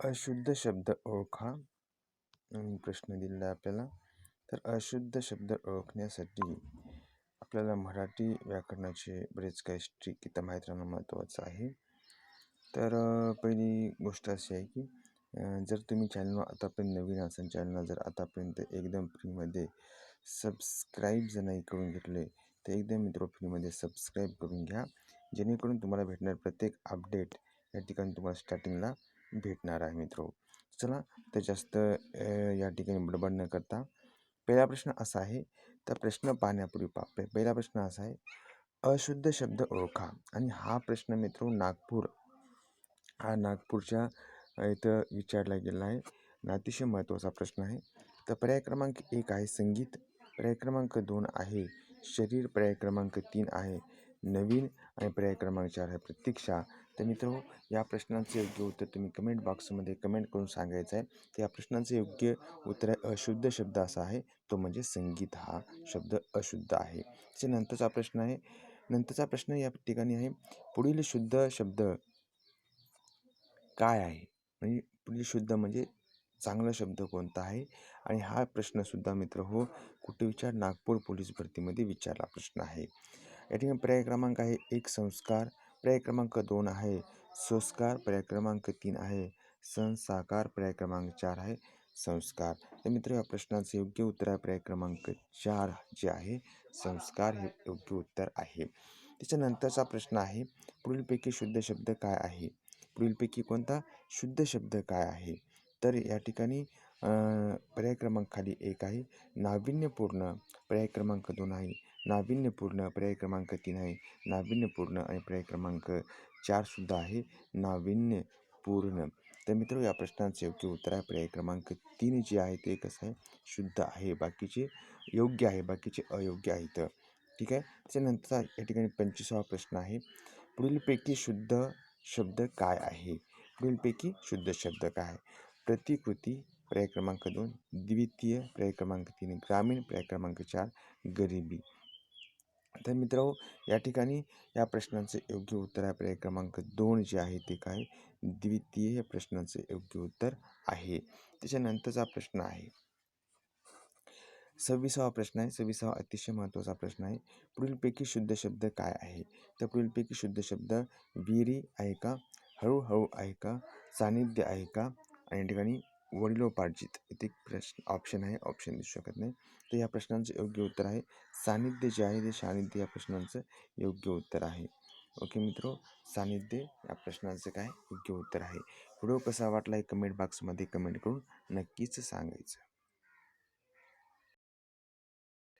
अशुद्ध शब्द ओळखा. प्रश्न दिलेला आहे आपल्याला. तर अशुद्ध शब्द ओळखण्यासाठी आपल्याला मराठी व्याकरणाचे बरेच काही स्ट्रिक इथं माहीत राहणं महत्त्वाचं आहे. तर पहिली गोष्ट अशी आहे की जर तुम्ही चॅनल आतापर्यंत नवीन असाल चॅनलला जर आतापर्यंत एकदम फ्रीमध्ये सबस्क्राईब जर नाही करून घेतले तर एकदम मित्र फ्रीमध्ये सबस्क्राईब करून घ्या. जेणेकरून तुम्हाला भेटणार प्रत्येक अपडेट या ठिकाणी तुम्हाला स्टार्टिंगला भेटणार आहे मित्र. चला तर जास्त या ठिकाणी बडबड न करता पहिला प्रश्न असा आहे तर प्रश्न पाहण्यापूर्वी पा पहिला प्रश्न असा आहे अशुद्ध शब्द ओळखा. आणि हा प्रश्न मित्र नागपूर हा नागपूरच्या इथं विचारला गेला आहे. अतिशय महत्त्वाचा प्रश्न आहे. तर पर्याय क्रमांक एक आहे संगीत. पर्याय क्रमांक दोन आहे शरीर. पर्याय क्रमांक तीन आहे नवीन आणि पर्याय क्रमांक चार आहे. प्रतीक्षा तर मित्र या प्रश्नांचं योग्य उत्तर तुम्ही कमेंट बॉक्समध्ये कमेंट करून सांगायचं आहे. तर या प्रश्नांचं योग्य उत्तर अशुद्ध शब्द असा आहे. तो म्हणजे संगीत हा शब्द अशुद्ध आहे. त्याच्यानंतरचा प्रश्न आहे नंतरचा प्रश्न या ठिकाणी आहे पुढील शुद्ध शब्द काय आहे? म्हणजे पुढील शुद्ध म्हणजे चांगला शब्द कोणता आहे? आणि हा प्रश्नसुद्धा मित्र हो कुठे विचार? नागपूर पोलीस भरतीमध्ये विचारला प्रश्न आहे. या ठिकाणी पर्याय क्रमांक आहे एक संस्कार. पर्याय क्रमांक दोन आहे संस्कार. पर्याय क्रमांक तीन आहे संसाकार पर्याय क्रमांक चार आहे संस्कार. तर मित्र या प्रश्नाचं योग्य उत्तर आहे. पर्याय क्रमांक चार जे आहे संस्कार हे योग्य उत्तर आहे. त्याच्यानंतरचा प्रश्न आहे पुढीलपैकी शुद्ध शब्द काय आहे? पुढीलपैकी कोणता शुद्ध शब्द काय आहे? तर या ठिकाणी पर्याय क्रमांक खाली एक आहे नाविन्यपूर्ण. पर्याय क्रमांक दोन आहे नाविन्यपूर्ण पर्याय क्रमांक तीन आहे. नाविन्यपूर्ण आणि पर्याय क्रमांक चारसुद्धा आहे. नाविन्यपूर्ण. तर मित्र या प्रश्नाचं योग्य उत्तर आहे. पर्याय क्रमांक तीन जे आहे ते कसं आहे? शुद्ध आहे. बाकीचे योग्य आहे. बाकीचे अयोग्य आहेत ठीक आहे? त्याच्यानंतरचा या ठिकाणी पंचवीसावा प्रश्न आहे. पुढीलपैकी शुद्ध शब्द काय आहे? पुढीलपैकी शुद्ध शब्द काय आहे? प्रतिकृती पर्याय क्रमांक दोन. द्वितीय पर्याय क्रमांक तीन. ग्रामीण पर्याय क्रमांक चार. गरिबी. तर मित्र या ठिकाणी या प्रश्नाचं योग्य उत्तर आहे. पर्याय क्रमांक दोन जे आहे ते काय? द्वितीय हे प्रश्नाचं योग्य उत्तर आहे. त्याच्यानंतरचा प्रश्न आहे. सव्वीसावा प्रश्न आहे. सव्वीसावा अतिशय महत्त्वाचा प्रश्न आहे. पुढीलपैकी शुद्ध शब्द काय आहे? तर पुढीलपैकी शुद्ध शब्द विहिरी आहे का? हळूहळू आहे का? सानिध्य आहे का? आणि या ठिकाणी वडिलोपार्जित इथे प्रश्न ऑप्शन आहे ऑप्शन दिसू शकत नाही. तर या प्रश्नांचं योग्य उत्तर आहे. सानिध्य जे आहे ते सानिध्य या प्रश्नांचं योग्य उत्तर आहे. ओके मित्र सानिध्य या प्रश्नांचं काय? योग्य उत्तर आहे. व्हिडिओ कसा वाटला आहे कमेंट बॉक्समध्ये कमेंट करून नक्कीच सांगायचं.